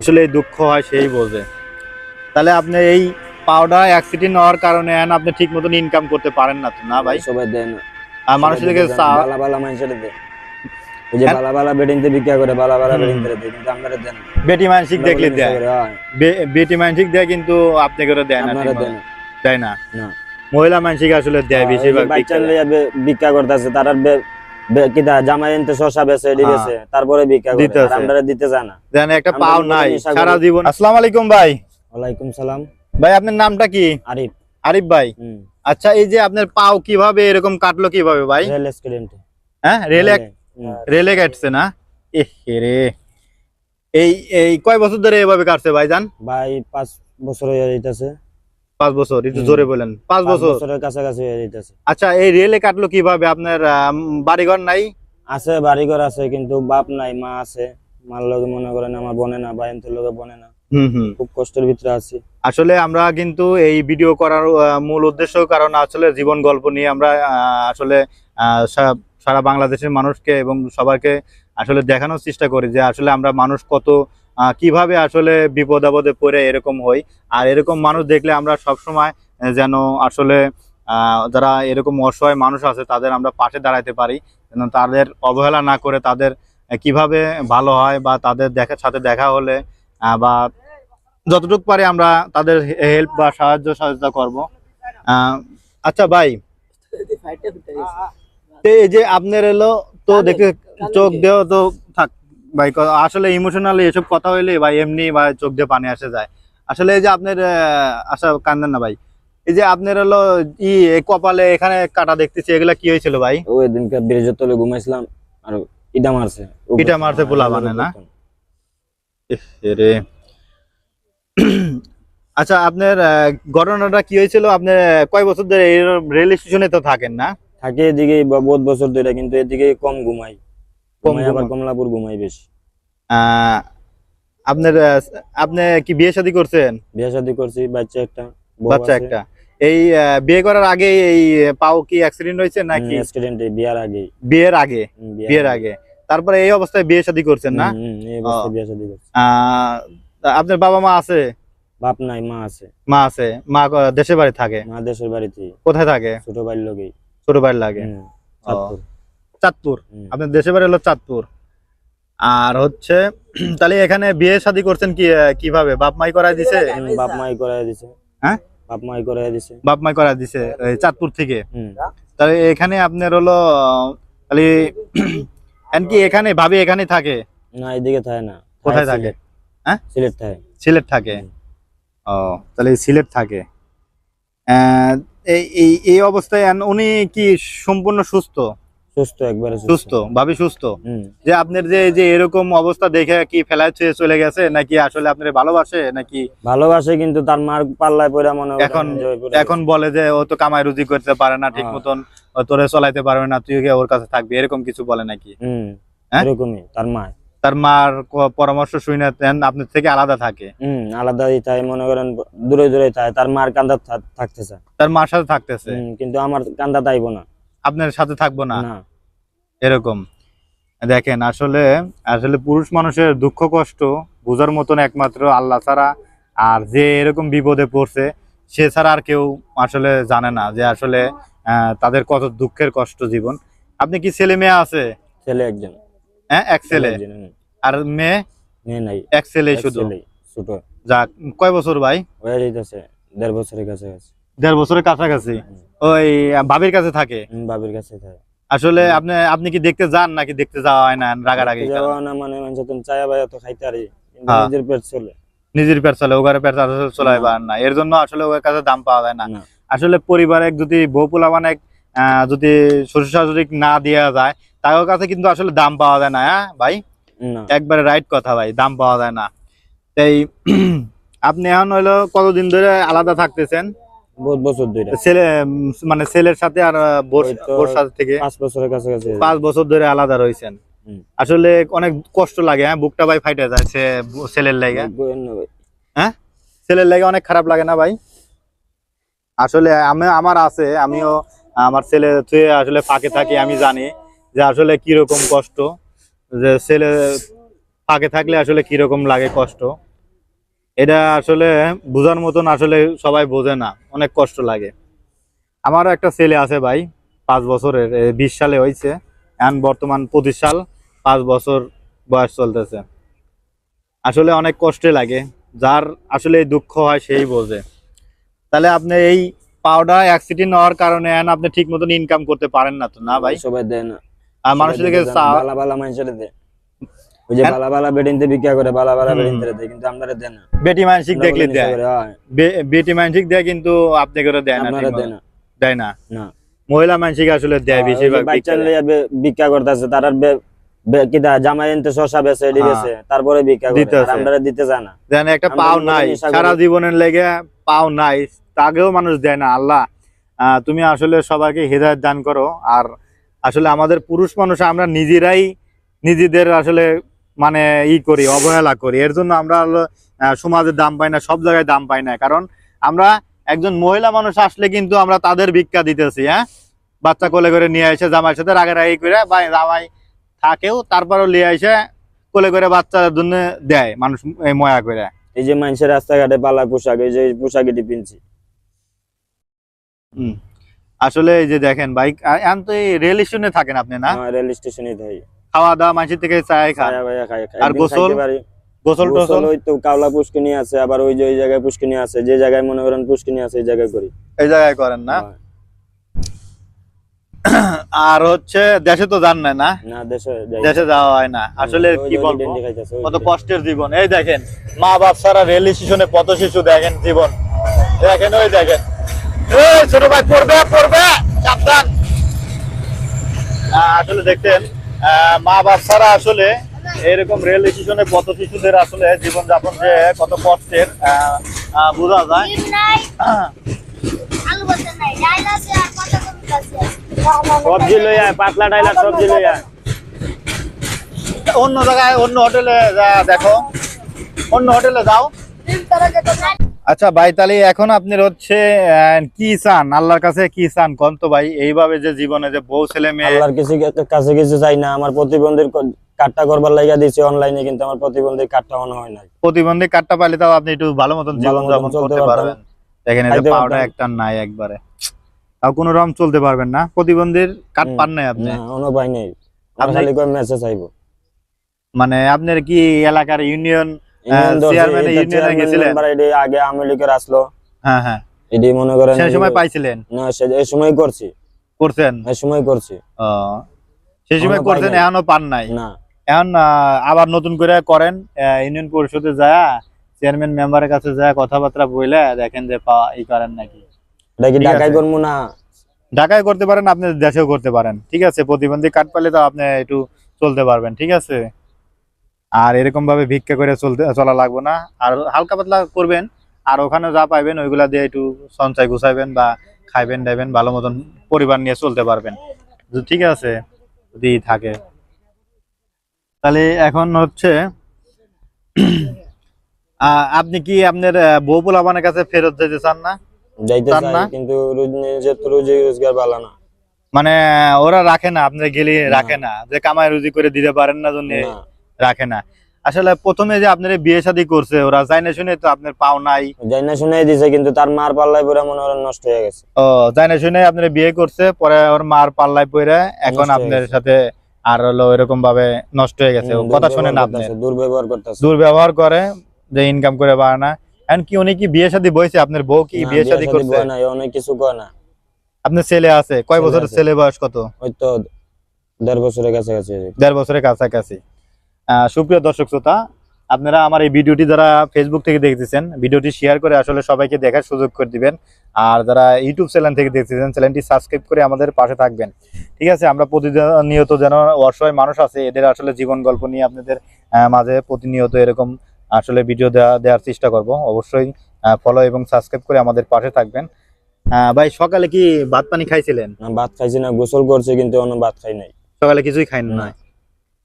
আসলে দুঃখ হয় সেই বোঝে। তাহলে আপনি এই পাউডার অ্যাক্সিডেন্ট হওয়ার কারণে আপনি ঠিক মতন ইনকাম করতে পারেন না তো না ভাই? সবাই দেয় না আর মানুষের থেকে চা- বালা বালা মানুষের দেয় ওই যে হ্যাঁ? বালা বালা বেডিং তে বিক্রি করে বালা বালা হুম। তে দেয় কিন্তু আমরা দেন। বেটি মানসিক দেখলে দেয়। বেটি মানসিক দেয় কিন্তু আপনি করে দেয় না আপনারা দেন। দেয় না? না। মহিলা মানসিক আসলে দেয় বেশিরভাগ বাচ্চা লইয়া বে- ভিক্ষা করতেছে তার আর জামাই এনতে শশা বেছে এডি হ্যাঁ। বেছে তারপরে ভিক্ষা করে। আমরা দিতে একটা পাও নাই সারা জীবন আসসালামু আলাইকুম ভাই। ওয়ালাইকুম সালাম। ভাই আপনার নামটা কি? আরিফ। আরিফ ভাই। আচ্ছা এই যে আপনার পাও কীভাবে এরকম কাটলো কীভাবে ভাই? রেল স্টুডেন্ট হ্যাঁ রেলে রেলে কাটছে না? এ রে। এই এই কয় বছর ধরে এভাবে কাটছে ভাইজান ভাই পাঁচ বছর হয়ে যাইতেছে। পাঁচ বছর একটু জোরে বলেন পাঁচ বছর। কাছাকাছি হয়ে আচ্ছা এই রেলে কাটলো কীভাবে? আপনার বাড়িঘর নাই? আছে বাড়িঘর আছে কিন্তু বাপ নাই মা আছে। মার লগে মনে করেন আমার বনে না বাইন্তের লগে বনে না। হুম হুম। খুব কষ্টের ভিতরে আছি। আসলে আমরা কিন্তু এই ভিডিও করার মূল উদ্দেশ্য কারণ আসলে জীবন গল্প নিয়ে আমরা আসলে সারা বাংলাদেশের মানুষকে এবং সবাইকে আসলে দেখানোর চেষ্টা করি যে আসলে আমরা মানুষ কত কীভাবে আসলে বিপদ আপদে পড়ে এরকম হই। আর এরকম মানুষ দেখলে আমরা সব সময় যেন আসলে যারা এরকম অসহায় মানুষ আছে তাদের আমরা পাশে দাঁড়াতে পারি। যেন তাদের অবহেলা না করে তাদের কীভাবে ভালো হয় বা তাদের দেখা সাথে দেখা হলে বা যতটুকু পারি আমরা তাদের হেল্প বা সাহায্য সহযোগিতা করব। আচ্ছা ভাই। এই যে আপনার এলো তো দেখে চোখ দেও তো থাক ভাই আসলে ইমোশনালি এসব কথা হইলে ভাই এমনি ভাই চোখ দিয়ে পানি আসে যায়। আসলে এই যে আপনার আচ্ছা কান্দেন না ভাই। এই যে আপনার হলো ই কপালে এখানে কাটা দেখতেছি এগুলা কি হয়েছিল ভাই? ওই দিনকে ব্রিজের তলে ঘুমাইছিলাম আর ইটা মারছে। ইটা মারছে পোলা বানে না? রে। আচ্ছা আপনার ঘটনাটা কি হয়েছিল? আপনার কয় বছর ধরে এই রেল স্টেশনে তো থাকেন না? থাকে এদিকে ব- বহুত বছর ধরে কিন্তু এদিকে কম ঘুমাই। কম আবার কমলাপুর ঘুমাই বেশি। আপনার আপনি কি বিয়ে শাদী করছেন? বিয়ে শাদী করছি বাচ্চা একটা বাচ্চা একটা। এই বিয়ে করার আগে এই পাও কি অ্যাক্সিডেন্ট হয়েছে নাকি? হুম, বিয়ের আগে। বিয়ের আগে বিয়ের আগে। তারপরে এই অবস্থায় বিয়ে শাদী করছেন না? আপনার বাবা মা আছে? বাপ নাই মা আছে। মা আছে। মা দেশের বাড়ি থাকে? মা দেশের বাড়িতে। কোথায় থাকে? ছোট ভাইয়ের লগেই ছোট বাড়ি লাগে। হুম, চাঁদপুর। চাঁদপুর। আপনার দেশের বাড়ি হলো চাঁদপুর। আর হচ্ছে তাহলে এখানে বিয়ে শাদী করছেন কি কীভাবে? বাপ মাই করাই দিছে? বাপ মাই করাই দিছে। হ্যাঁ? বাপ মাই করাই দিছে। বাপ মাই করাই দিছে চাঁদপুর থেকে? হুম। তাহলে এখানে আপনার হলো তাহলে এমনকি এখানে ভাবি এখানে থাকে? না এদিকে থাকে না। কোথায় থাকে? হ্যাঁ? সিলেট থাকে সিলেট থাকে? ও তাহলে সিলেট থাকে। এই এই অবস্থায় উনি কি সম্পূর্ণ সুস্থ? সুস্থ একবারে সুস্থ। ভাবি সুস্থ? যে আপনার যে যে এরকম অবস্থা দেখে কি চলে গেছে নাকি আসলে আপনার ভালোবাসে নাকি ভালোবাসে কিন্তু তার মার পাল্লায় পড়ে মনে এখন এখন বলে যে ও তো কামাই রুজি করতে পারে না ঠিক হ্যাঁ। মতন তোরে চলাইতে পারবে না তুই ওর কাছে থাকবি? এরকম কিছু বলে নাকি? হুম হ্যাঁ? এরকমই তার মা তার মার পরামর্শ শুনে দেন আপনার থেকে আলাদা থাকে। হুম আলাদাই তাই মনে করেন দূরে দূরে থাকে তার মার কান্দা থাকতেছে। তার মার সাথে থাকতেছে। কিন্তু আমার কান্দা তাইব না। আপনার সাথে থাকব না। এরকম। দেখেন আসলে আসলে পুরুষ মানুষের দুঃখ কষ্ট বোঝার মতন একমাত্র আল্লাহ ছাড়া আর যে এরকম বিপদে পড়ছে সে ছাড়া আর কেউ আসলে জানে না যে আসলে তাদের কত দুঃখের কষ্ট জীবন। আপনি কি ছেলে মেয়ে আছে? ছেলে একজন। হ্যাঁ এক ছেলে আর মেয়ে? মেয়ে নাই। এক ছেলে শুধু? ছোট। যাক কয় বছর ভাই? হয়ে যাইতেছে দেড় বছরের কাছে কাছে দেড় বছরের কাছাকাছি। ওই ভাবির কাছে থাকে? বাবির কাছে থাকে। আসলে আপনি আপনি কি দেখতে যান নাকি দেখতে যাওয়া হয় না রাগারাগি দেখতে যাওয়া না মানে মানুষ তুমি চায়া ভাইয়া তো খাইতে হ্যাঁ। নিজের পেট চলে। নিজের পেট চলে ওগারে পেট চলাই না। পারেন না। এর জন্য আসলে ওর কাছে দাম পাওয়া যায় না। না। আসলে পরিবারে যদি বউ পোলা মানে যদি শ্বশুর শাশুড়ি না দেওয়া যায় তার কাছে কিন্তু আসলে দাম পাওয়া যায় না হ্যাঁ ভাই? একবারে রাইট কথা ভাই দাম পাওয়া যায় না। তাই আপনি এখন হইল কতদিন ধরে আলাদা থাকতেছেন? বহুত বছর ধরে ছেলে মানে ছেলের সাথে আর বোর সাথে থেকে পাঁচ বছরের কাছে কাছে পাঁচ বছর ধরে আলাদা রয়েছেন আসলে অনেক কষ্ট লাগে হ্যাঁ? বুকটা ভাই ফাইটে যায় ছেলের লাগে। ভাই। ছেলের লাগে অনেক খারাপ লাগে না ভাই? আসলে আমি আমার আছে আমিও আমার ছেলে থুয়ে আসলে ফাঁকে থাকি আমি জানি যে আসলে কীরকম কষ্ট যে ছেলে ফাঁকে থাকলে আসলে কীরকম লাগে কষ্ট। এটা আসলে বোঝার মতন আসলে সবাই বোঝে না অনেক কষ্ট লাগে। আমারও একটা ছেলে আছে ভাই পাঁচ বছরের বিশ সালে হয়েছে এখন বর্তমান পঁচিশ সাল পাঁচ বছর বয়স চলতেছে। আসলে অনেক কষ্টে লাগে যার আসলে দুঃখ হয় সেই বোঝে। তাহলে আপনি এই পাউডার অ্যাক্সিডেন্ট হওয়ার কারণে আপনি ঠিক মতন ইনকাম করতে পারেন না তো না ভাই? সবাই দেয় না। আর মানুষের দেয় ওই যে হ্যাঁ। বালা বালা বেডিনতে করে বালা বালা হুম। বেডিনতে দেয় কিন্তু দেয় না বেটি মানসিক দেখলে দেয় হয়, বেটি মানসিক দেয় কিন্তু আপনি করে দেয় না আপনারা মতো। না দেয় না না মহিলা মানসিক আসলে দেয় আর ওই যে বেশিরভাগ বাচ্চা। লইয়া করতেছে কিটা জামাই এনতে শশা বেছে হ্যাঁ। তারপরে ভিক্ষা করে দিতে যায় না দেন একটা পাও নাই সারা জীবনের লেগে পাও নাই তাকেও মানুষ দেয় না আল্লাহ আহ, তুমি আসলে সবাইকে হৃদয়ত দান করো আর আসলে আমাদের পুরুষ মানুষ আমরা নিজেরাই নিজেদের আসলে মানে ই করি অবহেলা করি। এর জন্য আমরা সমাজে দাম পাই না সব জায়গায় দাম পাই না। কারণ আমরা একজন মহিলা মানুষ আসলে কিন্তু আমরা তাদের ভিক্ষা দিতেছি হ্যাঁ? বাচ্চা কোলে করে নিয়ে এসে জামাইয়ের সাথে রাগারাগি করে বা জামাই থাকেও তারপরও নিয়ে এসে কোলে করে বাচ্চার জন্য দেয় মানুষ ময়া করে। এই যে মানুষের রাস্তাঘাটে পালা পোশাক এই যে পোশাক এটি পিনছি। হুম। আসলে এই যে দেখেন বাইক এখন তো এই রেল স্টেশনে থাকেন আপনি না? রেল স্টেশনে থাকি। খাওয়া দাওয়া থেকে চায় খায়া। আর গোসল? গোসল টোসল? ওই তো কাওলা পুষ্কিনি আছে আবার ওই যে ওই জায়গায় পুষ্কিনি আছে যে জায়গায় মনে করেন পুষ্কিনি আছে এই জায়গায় করি। এই জায়গায় করেন না। আর হচ্ছে দেশে তো যান না? না দেশে যাওয়া হয় না। আসলে কি বলব? কত কষ্টের জীবন। এই দেখেন মা বাপ সারা রেল স্টেশনে কত শিশু দেখেন জীবন। দেখেন ওই দেখেন। ছোট ভাই পড়বে পড়বে। সাবধান। আসলে দেখতেন মা ছাড়া আসলে এরকম রেল স্টেশনে কত শিশুদের আসলে জীবনযাপন যে কত কষ্টের বোঝা যায়। সবজি লই আয় পাতলা ডাইলা সবজি লই আয়। অন্য জায়গায় অন্য হোটেলে যা দেখো অন্য হোটেলে যাও। আচ্ছা ভাই তাহলে এখন আপনার হচ্ছে কি চান? আল্লাহর কাছে কি চান? কোন তো ভাই এইভাবে যে জীবনে যে বউ ছেলে মেয়ে আল্লাহর কিছু কাছে কিছু চাই না। আমার প্রতিবন্ধীর ক- কার্ডটা করবার লাগিয়া দিয়েছে অনলাইনে কিন্তু আমার প্রতিবন্ধীর কার্ডটা মনে হয় নাই। প্রতিবন্ধী কার্ডটা পাইলে তাও আপনি একটু ভালো মতন জীবন যাপন করতে পারবেন। দেখেন এই যে পারতাম। একটা নাই একবারে। তাও কোনো রকম চলতে পারবেন না। প্রতিবন্ধীর কার্ড হুম। পান নাই আপনি? না কোনো পাই নাই। আপনি- খালি কয় মেসেজ আইবো মানে আপনার কি এলাকার ইউনিয়ন চেয়ারম্যান ইউনিয়নে গেছিলেন? মেম্বার আগে আওয়ামী লীগের আসলো। হ্যাঁ হ্যাঁ। এটি মনে করেন সেই সময় পাইছিলেন? না সে সময় করছি। করছেন? এই সময় করছি। সেই সময় করছেন এখনও পান নাই? না। এখন আবার নতুন করে করেন ইউনিয়ন পরিষদে যায় চেয়ারম্যান মেম্বারের কাছে যায় কথাবার্তা বলে দেখেন যে পা- ই করেন নাকি। এটা কি ঢাকায় করব না? ঢাকায় করতে পারেন আপনি দেশেও করতে পারেন। ঠিক আছে প্রতিবন্ধী কার্ড পেলে তো আপনি একটু চলতে পারবেন ঠিক আছে? আর এরকম ভাবে ভিক্ষা করে চলতে চলা লাগবে না। আর হালকা পাতলা করবেন আর ওখানে যা পাইবেন ওইগুলা দিয়ে একটু সঞ্চয় গুছাইবেন বা খাইবেন দাইবেন ভালো মতন পরিবার নিয়ে চলতে পারবেন। ঠিক আছে যদি থাকে। তাহলে এখন হচ্ছে আপনি কি আপনার বউ পোলাপানের কাছে ফেরত যেতে চান না? যাইতে চান না? কিন্তু রোজ- রোজি রোজগার ভালো না। মানে ওরা রাখে না আপনি গেলে রাখে না। যে কামাই রুজি করে দিতে পারেন না জন্য। রাখে না। আসলে প্রথমে যে আপনার বিয়ে শাদী করছে ওরা যাই না শুনে তো আপনার পাও নাই। যাই না শুনে দিছে কিন্তু তার মার পাল্লায় পরে মনে করেন নষ্ট হয়ে গেছে। ও যাই না শুনে আপনার বিয়ে করছে পরে ওর মার পাল্লায় পড়ে এখন আপনার সাথে আর হলো এরকম ভাবে নষ্ট হয়ে গেছে। কথা শুনে না আপনি? দুর্ব্যবহার করতেছে। দুর্ব্যবহার করে যে ইনকাম করে পারে না। এখন কি উনি কি বিয়ে শাদী বইছে? আপনার বউ কি বিয়ে শাদী করছে? নাই, অনেক কিছু কয় না। আপনার ছেলে আছে কয় বছরের ছেলে বয়স কত? ওই তো দেড় বছরের কাছাকাছি দেড় বছরের কাছাকাছি। সুপ্রিয় দর্শক শ্রোতা আপনারা আমার এই ভিডিওটি যারা ফেসবুক থেকে দেখতেছেন ভিডিওটি শেয়ার করে আসলে সবাইকে দেখার সুযোগ করে দিবেন। আর যারা ইউটিউব চ্যানেল থেকে দেখতেছেন চ্যানেলটি সাবস্ক্রাইব করে আমাদের পাশে থাকবেন। ঠিক আছে আমরা প্রতিনিয়ত যেন অসহায় মানুষ আছে এদের আসলে জীবন গল্প নিয়ে আপনাদের মাঝে প্রতিনিয়ত এরকম আসলে ভিডিও দেওয়া দেওয়ার চেষ্টা করব। অবশ্যই ফলো এবং সাবস্ক্রাইব করে আমাদের পাশে থাকবেন। আহ, ভাই সকালে কি ভাত পানি খাইছিলেন? ভাত খাইছি না গোসল করছি কিন্তু অন্য ভাত খাই নাই। সকালে কিছুই খাই না।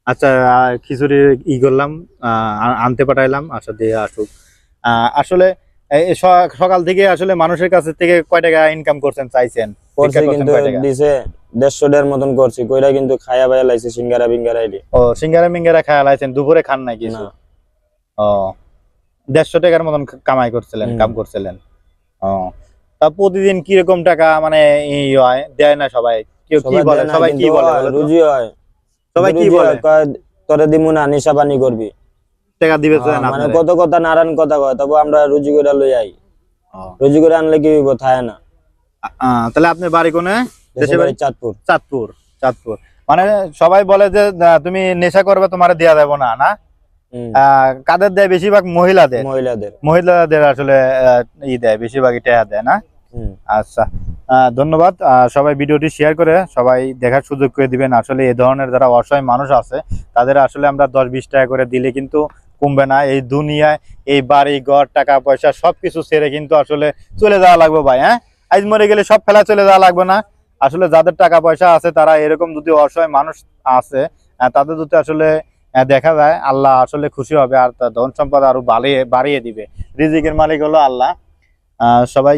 আচ্ছা খিচুড়ি ই করলাম আনতে পাঠাইলাম আচ্ছা দিয়ে আসুক। আসলে সকাল থেকে আসলে মানুষের কাছে থেকে কয় টাকা ইনকাম করছেন চাইছেন? কিন্তু দিছে দেড়শো ডের মতন করছি কইরা কিন্তু খায়া বাইয়া লাইছে সিঙ্গারা বিঙ্গারা ও সিঙ্গারা মিঙ্গারা খাওয়া লাইছেন দুপুরে খান নাই কিছু? না। ও দেড়শো টাকার মতন কামাই করছিলেন কাম করছিলেন। ও তা প্রতিদিন কীরকম টাকা মানে ই হয়? দেয় না সবাই? কেউ কি বলে? সবাই কি বলে? রুজি হয়। সবাই কি বলে? তোরে দিমু না নেশা পানি করবি। টাকা দিবে হ্যাঁ, না মানে? কত কথা নারায়ণ কথা কয় তবে আমরা রুজি করে লই আই। রুজি করে আনলে কি হইব থায় না। তাহলে আপনার বাড়ি কোনে? দেশের বাড়ি চাঁদপুর। চাঁদপুর চাঁদপুর। মানে সবাই বলে যে তুমি নেশা করবে তোমার দেয়া দেবো না না? কাদের দেয়? বেশিরভাগ মহিলাদের। মহিলাদের। মহিলাদের আসলে ই দেয় বেশিরভাগই টাকা দেয় না। আচ্ছা ধন্যবাদ। সবাই ভিডিওটি শেয়ার করে সবাই দেখার সুযোগ করে দিবেন। আসলে এই ধরনের যারা অসহায় মানুষ আছে, তাদের আসলে আমরা দশ বিশ টাকা করে দিলে কিন্তু কমবে না। এই দুনিয়ায় এই বাড়ি, ঘর, টাকা পয়সা সবকিছু ছেড়ে কিন্তু আসলে চলে যাওয়া লাগবে ভাই হ্যাঁ? আজ মরে গেলে সব ফেলা চলে যাওয়া লাগবে না। আসলে যাদের টাকা পয়সা আছে, তারা এরকম যদি অসহায় মানুষ আছে তাদের যদি আসলে দেখা যায়, আল্লাহ আসলে খুশি হবে আর তার ধন সম্পদ আরও বাড়িয়ে বাড়িয়ে দিবে। রিজিকের মালিক হলো আল্লাহ। সবাই